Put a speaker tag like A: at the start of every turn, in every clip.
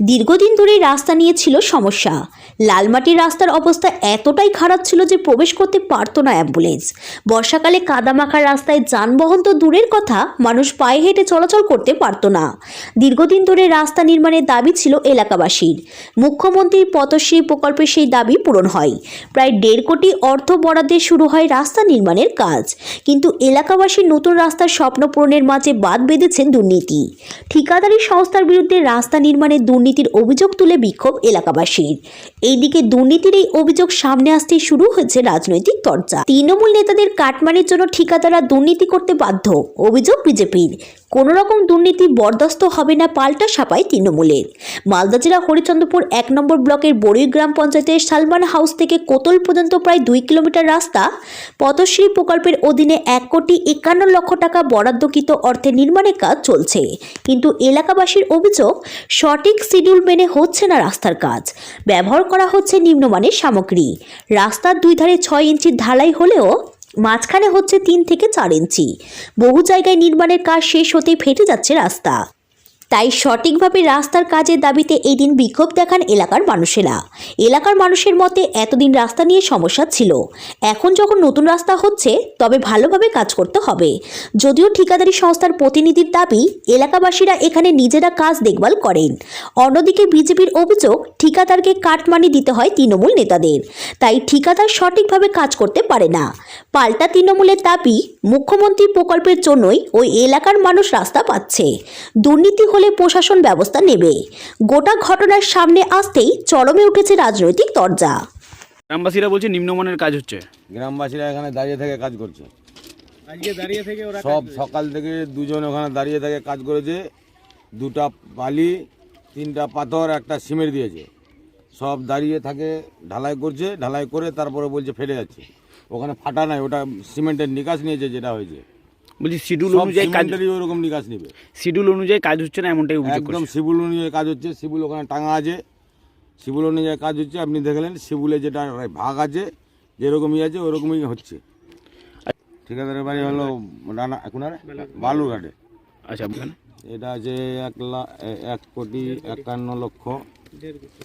A: দীর্ঘদিন ধরে রাস্তা নিয়ে ছিল সমস্যা। লালমাটির রাস্তার অবস্থা এতটাই খারাপ ছিল যে প্রবেশ করতে পারতো না অ্যাম্বুলেন্স। বর্ষাকালে কাদামাখা রাস্তায় যানবাহন তো দূরের কথা, মানুষ পায়ে হেঁটে চলাচল করতে পারতো না। দীর্ঘদিন ধরে রাস্তা নির্মাণের দাবি ছিল এলাকাবাসীর। মুখ্যমন্ত্রীর পথশ্রী প্রকল্পে সেই দাবি পূরণ হয়। প্রায় দেড় কোটি অর্থ বরাদ্দে শুরু হয় রাস্তা নির্মাণের কাজ। কিন্তু এলাকাবাসীর নতুন রাস্তার স্বপ্ন পূরণের মাঝে বাদ বেঁধেছেন দুর্নীতি। ঠিকাদারি সংস্থার বিরুদ্ধে রাস্তা নির্মাণের দুর্নীতির অভিযোগ তুলে বিক্ষোভ এলাকাবাসীর। এইদিকে দুর্নীতির এই অভিযোগ সামনে আসতে শুরু হয়েছে রাজনৈতিক চর্চা। তৃণমূল নেতাদের কাটমানির জন্য ঠিকাদারা দুর্নীতি করতে বাধ্য, অভিযোগ বিজেপির। কোনো রকম দুর্নীতি বরদাস্ত হবে না পাল্টা সাপায় তৃণমূলের। মালদা জেলা হরিচন্দ্রপুর এক নম্বর ব্লকের বড়ুই গ্রাম পঞ্চায়েতের সালমান হাউস থেকে কোতল পর্যন্ত প্রায় দুই কিলোমিটার রাস্তা পথশ্রী প্রকল্পের অধীনে এক কোটি একান্ন লক্ষ টাকা বরাদ্দকৃত অর্থে নির্মাণের কাজ চলছে। কিন্তু এলাকাবাসীর অভিযোগ, সঠিক শিডিউল মেনে হচ্ছে না রাস্তার কাজ। ব্যবহার করা হচ্ছে নিম্নমানের সামগ্রী। রাস্তার দুই ধারে ছয় ইঞ্চি ঢালাই হলেও মাঝখানে হচ্ছে তিন থেকে চার ইঞ্চি। বহু জায়গায় নির্মাণের কাজ শেষ হতেই ফেটে যাচ্ছে রাস্তা। তাই সঠিকভাবে রাস্তার কাজের দাবিতে এই দিন বিক্ষোভ দেখান এলাকার মানুষেরা। এলাকার মানুষের মতে এতদিন রাস্তা নিয়ে সমস্যা ছিল। এখন যখন নতুন রাস্তা হচ্ছে, তবে ভালোভাবে কাজ করতে হবে। যদিও ঠিকাদারি সংস্থার প্রতিনিধির দাবি, এলাকাবাসীরা এখানে নিজেরা কাজ দেখভাল করেন। অন্যদিকে বিজেপির অভিযোগ, ঠিকাদারকে কাটমানি দিতে হয় তৃণমূল নেতাদের। তাই ঠিকাদার সঠিকভাবে কাজ করতে পারে না। পাল্টা তৃণমূলের দাবি, মুখ্যমন্ত্রী প্রকল্পের জন্যই ওই এলাকার মানুষ রাস্তা পাচ্ছে। দুর্নীতি প্রশাসন ব্যবস্থা নেবে। গোটা ঘটনার সামনে আসতেই চরমে উঠেছে রাজনৈতিক তরজা।
B: গ্রামবাসীরা বলছে নিম্নমানের কাজ হচ্ছে।
C: গ্রামবাসীরা এখানে দাঁড়িয়ে থেকে কাজ করছে।
D: আজকে দাঁড়িয়ে থেকে ওরা
C: সব সকাল থেকে দুজন ওখানে দাঁড়িয়ে থেকে কাজ করেছে। দুটা বালি তিনটা পাথর একটা সিমেন্ট দিয়েছে। সব দাঁড়িয়ে থাকে ঢালাই করছে। ঢালাই করে তারপরে বলছে ফেটে যাচ্ছে। ওখানে ফাটা নাই ওটা সিমেন্টের নিকাশ নিয়েছে যেটা হয়েছে।
B: বলছি শিডিউল অনুযায়ী কাজ
C: ওরকম নিকাশ নেবে।
B: শিডিউল অনুযায়ী কাজ হচ্ছে না এমনটাই অভিযোগ
C: একদম শিবুল অনুযায়ী কাজ হচ্ছে শিবুল ওখানে টাঙা আছে। শিবুল অনুযায়ী কাজ হচ্ছে আপনি দেখলেন শিবুলে যেটা ভাগ আছে যেরকমই আছে ওরকমই হচ্ছে। ঠিকাদারের বাড়ি হলো রানা এখন আর? বালুরঘাটে।
B: আচ্ছা
C: এটা আছে এক লাখ এক কোটি একান্ন লক্ষ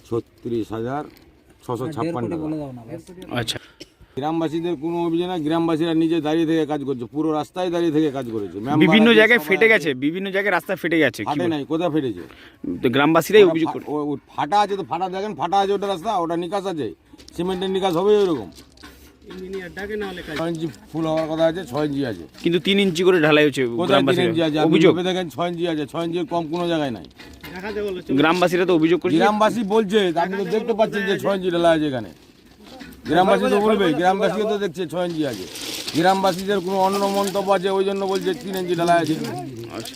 C: ছত্রিশ হাজার ছশো ছাপ্পান্ন টাকা।
B: আচ্ছা।
C: গ্রামবাসীদের কোনো অভিযোগ না গ্রামবাসীরা নিজে দাঁড়িয়ে থেকে কাজ করছে পুরো রাস্তায় দাঁড়িয়ে থেকে কাজ করেছে।
B: বিভিন্ন জায়গায় ফেটে গেছে বিভিন্ন জায়গায় রাস্তা ফেটে গেছে
C: ফাটে নাই কোথায় ফেটেছে?
B: তো গ্রামবাসীরাই অভিযোগ করে
C: ফাটা আছে তো ফাটা দেখেন ফাটা আছে ওটা রাস্তা ওটা নিকাশ আছে সিমেন্টের নিকাশ হবে ওইরকম। ছয় ইঞ্চি ফুল হওয়ার কথা আছে ছয় ইঞ্চি আছে।
B: কিন্তু তিন ইঞ্চি করে ঢালাই হচ্ছে অভিযোগ?
C: দেখেন ছয় ইঞ্চি আছে ছয় কম কোনো জায়গায় নাই।
B: গ্রামবাসীরা তো অভিযোগ করছে
C: গ্রামবাসী বলছে আপনি তো দেখতে পাচ্ছেন যে ছয় ইঞ্চি ঢালা আছে এখানে। গ্রামবাসী তো বলবে গ্রামবাসী তো দেখছে ছয় ইঞ্চি আছে গ্রামবাসীদের কোনো অন্য মন্তব্য আছে ওই জন্য বলছে তিন ইঞ্চি ঢালা আছে।
B: আচ্ছা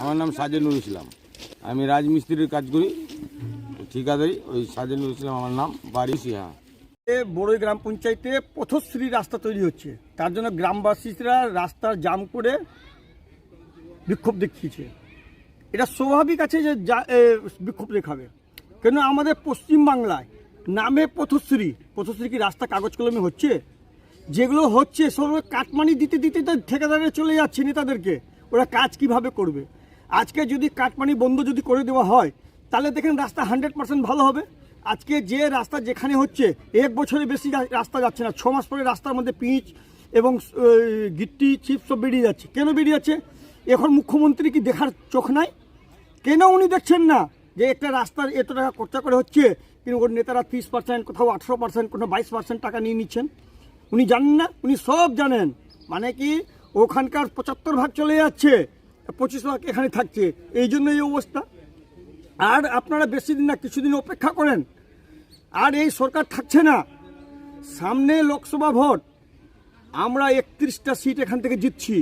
C: আমার নাম সাজেনুর ইসলাম। আমি রাজমিস্ত্রির কাজ করি ঠিকাদারি ওই সাজেনুর ইসলাম আমার নাম বাড়ি সিহা।
E: এ বড়ই গ্রাম পঞ্চায়েতে পথশ্রী রাস্তা তৈরি হচ্ছে। তার জন্য গ্রামবাসীরা রাস্তার জাম করে বিক্ষোভ দেখিয়েছে। এটা স্বাভাবিক আছে যে যা বিক্ষোভ দেখাবে। কেন আমাদের পশ্চিম বাংলায় নামে পথশ্রী। পথশ্রী কি রাস্তা কাগজ কলমে হচ্ছে? যেগুলো হচ্ছে সব কাটমানি দিতে দিতে তো ঠিকাদারে চলে যাচ্ছে নেতাদেরকে। ওরা কাজ কীভাবে করবে? আজকে যদি কাটমানি বন্ধ যদি করে দেওয়া হয়, তাহলে দেখেন রাস্তা হান্ড্রেড পার্সেন্ট ভালো হবে। আজকে যে রাস্তা যেখানে হচ্ছে, এক বছরে বেশি রাস্তা যাচ্ছে না। ছ মাস পরে রাস্তার মধ্যে পিচ এবং গিট্টি চিপ সব বেরিয়ে যাচ্ছে। কেন বেরিয়ে যাচ্ছে? এখন মুখ্যমন্ত্রী কি দেখার চোখ নাই? কেন উনি দেখছেন না যে একটা রাস্তার এত টাকা খরচা করে হচ্ছে কিন্তু ওর নেতারা তিরিশ পার্সেন্ট কোথাও আঠেরো পার্সেন্ট কোথাও বাইশ পার্সেন্ট টাকা নিয়ে নিচ্ছেন। উনি জানেন না, উনি সব জানেন। মানে কি, ওখানকার পঁচাত্তর ভাগ চলে যাচ্ছে, পঁচিশ ভাগ এখানে থাকছে। এই জন্য এই অবস্থা। আর আপনারা বেশি দিন না, কিছুদিন অপেক্ষা করেন। আর এই সরকার থাকছে না। সামনে লোকসভা ভোট। আমরা একত্রিশটা সিট এখান থেকে জিতছি।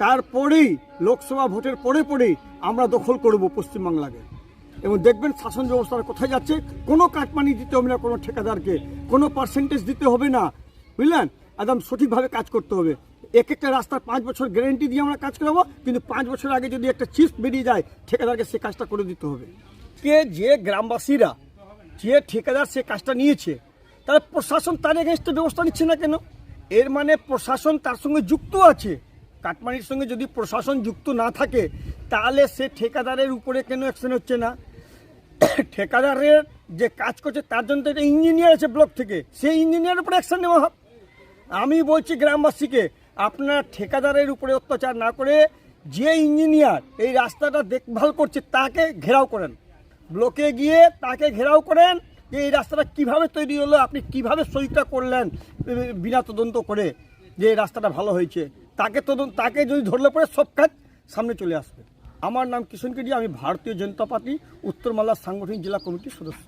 E: তারপরেই লোকসভা ভোটের পরে পরেই আমরা দখল করব পশ্চিমবাংলাকে। এবং দেখবেন শাসন ব্যবস্থার কোথায় যাচ্ছে? কোনো কাটমানি দিতে হবে না কোনো ঠিকাদারকে। কোনো পার্সেন্টেজ দিতে হবে না। বুঝলেন? একদম সঠিকভাবে কাজ করতে হবে। এক একটা রাস্তার পাঁচ বছর গ্যারেন্টি দিয়ে আমরা কাজ করাবো, কিন্তু পাঁচ বছর আগে যদি একটা চিপ বেরিয়ে যায়, ঠিকাদারকে সে কাজটা করে দিতে হবে। কে যে গ্রামবাসীরা, যে ঠিকাদার সে কাজটা নিয়েছে, তার প্রশাসন তার এগেনস্টে ব্যবস্থা নিচ্ছে না কেন? এর মানে প্রশাসন তার সঙ্গে যুক্ত আছে। কাটমানির সঙ্গে যদি প্রশাসন যুক্ত না থাকে, তাহলে সে ঠিকাদারের উপরে কেন অ্যাকশন হচ্ছে না? ঠিকাদারের যে কাজ করছে, তার জন্য তো একটা ইঞ্জিনিয়ার আছে ব্লক থেকে। সেই ইঞ্জিনিয়ারের উপরে অ্যাকশন নেওয়া হোক। আমি বলছি গ্রামবাসীকে, আপনার ঠিকাদারের উপরে অত্যাচার না করে যে ইঞ্জিনিয়ার এই রাস্তাটা দেখভাল করছে, তাকে ঘেরাও করেন। ব্লকে গিয়ে তাকে ঘেরাও করেন যে এই রাস্তাটা কীভাবে তৈরি হলো, আপনি কীভাবে সইটা করলেন বিনা তদন্ত করে। যে রাস্তাটা ভালো হয়েছে, তাকে তদন্ত তাকে যদি ধরলে পরে সব কাজ সামনে চলে আসবে। আমার নাম কিষণ কেডি, আমি ভারতীয় জনতা পার্টি উত্তর মালদার সাংগঠনিক জেলা কমিটির সদস্য।